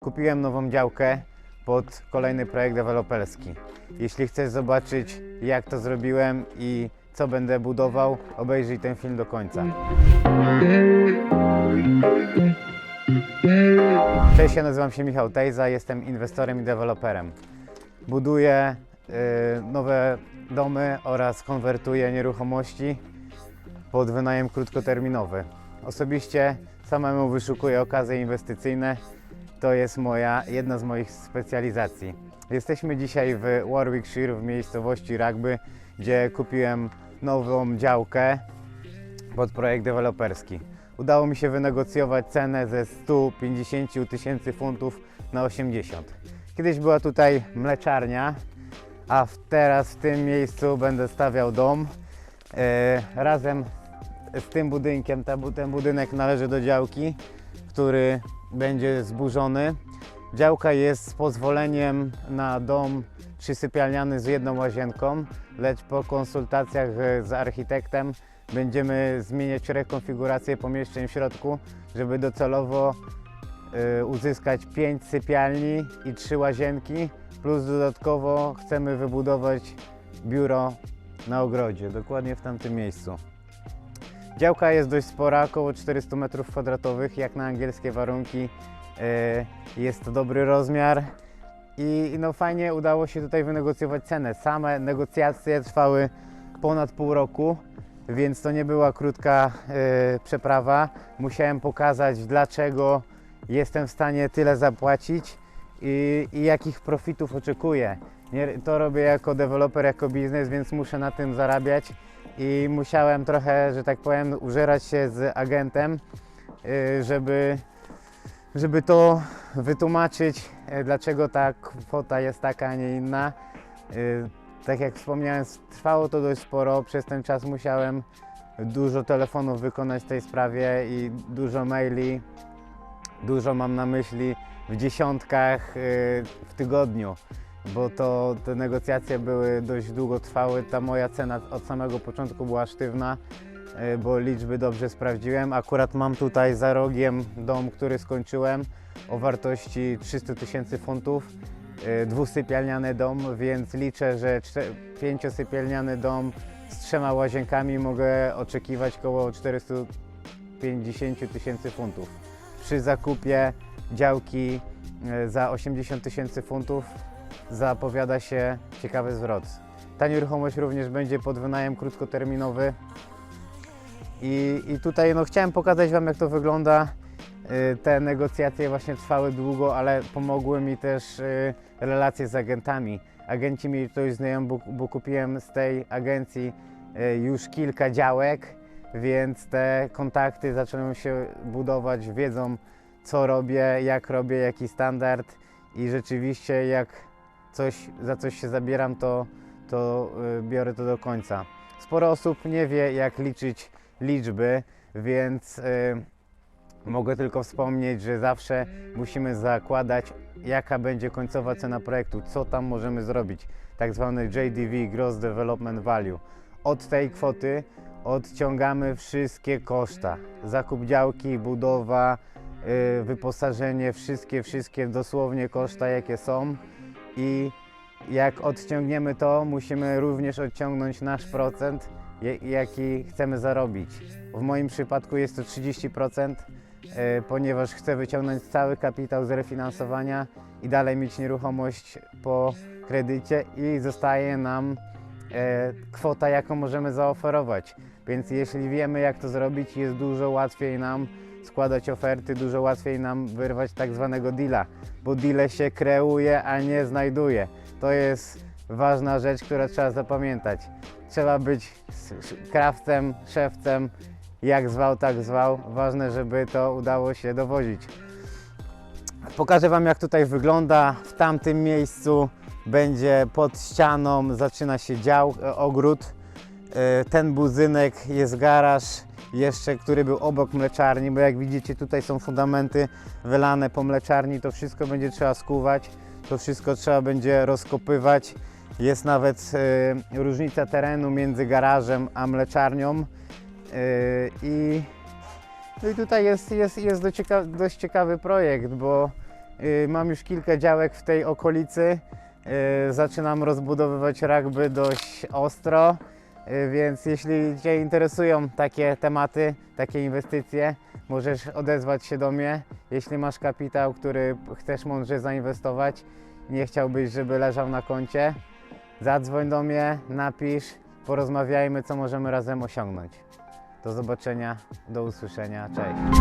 Kupiłem nową działkę pod kolejny projekt deweloperski. Jeśli chcesz zobaczyć, jak to zrobiłem i co będę budował, obejrzyj ten film do końca. Cześć, ja nazywam się Michał Tejza, jestem inwestorem i deweloperem. Buduję y, nowe domy oraz konwertuję nieruchomości pod wynajem krótkoterminowy. Osobiście samemu wyszukuję okazje inwestycyjne. To jest moja, jedna z moich specjalizacji. Jesteśmy dzisiaj w Warwickshire, w miejscowości Rugby, gdzie kupiłem nową działkę pod projekt deweloperski. Udało mi się wynegocjować cenę ze 150 tysięcy funtów na 80. Kiedyś była tutaj mleczarnia, a teraz w tym miejscu będę stawiał dom. E, razem z tym budynkiem, ten budynek należy do działki, który będzie zburzony. Działka jest z pozwoleniem na dom trzysypialniany z jedną łazienką, lecz po konsultacjach e, z architektem będziemy zmieniać rekonfigurację pomieszczeń w środku, żeby docelowo y, uzyskać 5 sypialni i 3 łazienki, plus dodatkowo chcemy wybudować biuro na ogrodzie, dokładnie w tamtym miejscu. Działka jest dość spora, około 400 m2, jak na angielskie warunki. y, Jest to dobry rozmiar i no fajnie udało się tutaj wynegocjować cenę. Same negocjacje trwały ponad pół roku, więc to nie była krótka y, przeprawa. Musiałem pokazać, dlaczego jestem w stanie tyle zapłacić i, i jakich profitów oczekuję. To robię jako deweloper, jako biznes, więc muszę na tym zarabiać i musiałem trochę, że tak powiem, użerać się z agentem, y, żeby, żeby to wytłumaczyć, y, dlaczego ta kwota jest taka, a nie inna. Y, Tak jak wspomniałem, trwało to dość sporo. Przez ten czas musiałem dużo telefonów wykonać w tej sprawie i dużo maili. Dużo mam na myśli w dziesiątkach w tygodniu, bo to te negocjacje były dość długo trwały. Ta moja cena od samego początku była sztywna, y, bo liczby dobrze sprawdziłem. Akurat mam tutaj za rogiem dom, który skończyłem o wartości 300 tysięcy funtów. y, Dwusypialniany dom, więc liczę, że pięciosypialniany dom z trzema łazienkami mogę oczekiwać około 450 tysięcy funtów. Przy zakupie działki za 80 tysięcy funtów zapowiada się ciekawy zwrot. Ta nieruchomość również będzie pod wynajem krótkoterminowy. I, i tutaj no, chciałem pokazać Wam, jak to wygląda. Y, Te negocjacje właśnie trwały długo, ale pomogły mi też y, relacje z agentami. Agenci mi to już znają, bo, bo kupiłem z tej agencji już kilka działek, więc te kontakty zaczęły się budować, wiedzą co robię, jak robię, jaki standard i rzeczywiście jak coś, za coś się zabieram, to, to y, biorę to do końca. Sporo osób nie wie, jak liczyć liczby, więc y, mogę tylko wspomnieć, że zawsze musimy zakładać, jaka będzie końcowa cena projektu, co tam możemy zrobić, tak zwany JDV, Gross Development Value. Od tej kwoty odciągamy wszystkie koszta. Zakup działki, budowa, wyposażenie, wszystkie, wszystkie dosłownie koszta, jakie są. I jak odciągniemy to, musimy również odciągnąć nasz procent, jaki chcemy zarobić. W moim przypadku jest to 30%, y, ponieważ chcę wyciągnąć cały kapitał z refinansowania i dalej mieć nieruchomość po kredycie i zostaje nam e, kwota, jaką możemy zaoferować. Więc jeśli wiemy, jak to zrobić, jest dużo łatwiej nam składać oferty, dużo łatwiej nam wyrwać tak zwanego deala, bo deale się kreuje, a nie znajduje. To jest ważna rzecz, która trzeba zapamiętać. Trzeba być krawcem, szewcem, jak zwał, tak zwał. Ważne, żeby to udało się dowozić. Pokażę Wam, jak tutaj wygląda. W tamtym miejscu będzie pod ścianą, zaczyna się dział, e, ogród. E, Ten budynek jest garaż jeszcze, który był obok mleczarni, bo jak widzicie tutaj są fundamenty wylane po mleczarni, to wszystko będzie trzeba skuwać, to wszystko trzeba będzie rozkopywać. Jest nawet e, różnica terenu między garażem a mleczarnią E, i, no i tutaj jest, jest, jest dość, cieka- dość ciekawy projekt, bo Y, Mam już kilka działek w tej okolicy. Y, Zaczynam rozbudowywać rugby dość ostro, y, więc jeśli Cię interesują takie tematy, takie inwestycje, możesz odezwać się do mnie. Jeśli masz kapitał, który chcesz mądrze zainwestować, nie chciałbyś, żeby leżał na koncie, zadzwoń do mnie, napisz, porozmawiajmy, co możemy razem osiągnąć. Do zobaczenia, do usłyszenia, cześć.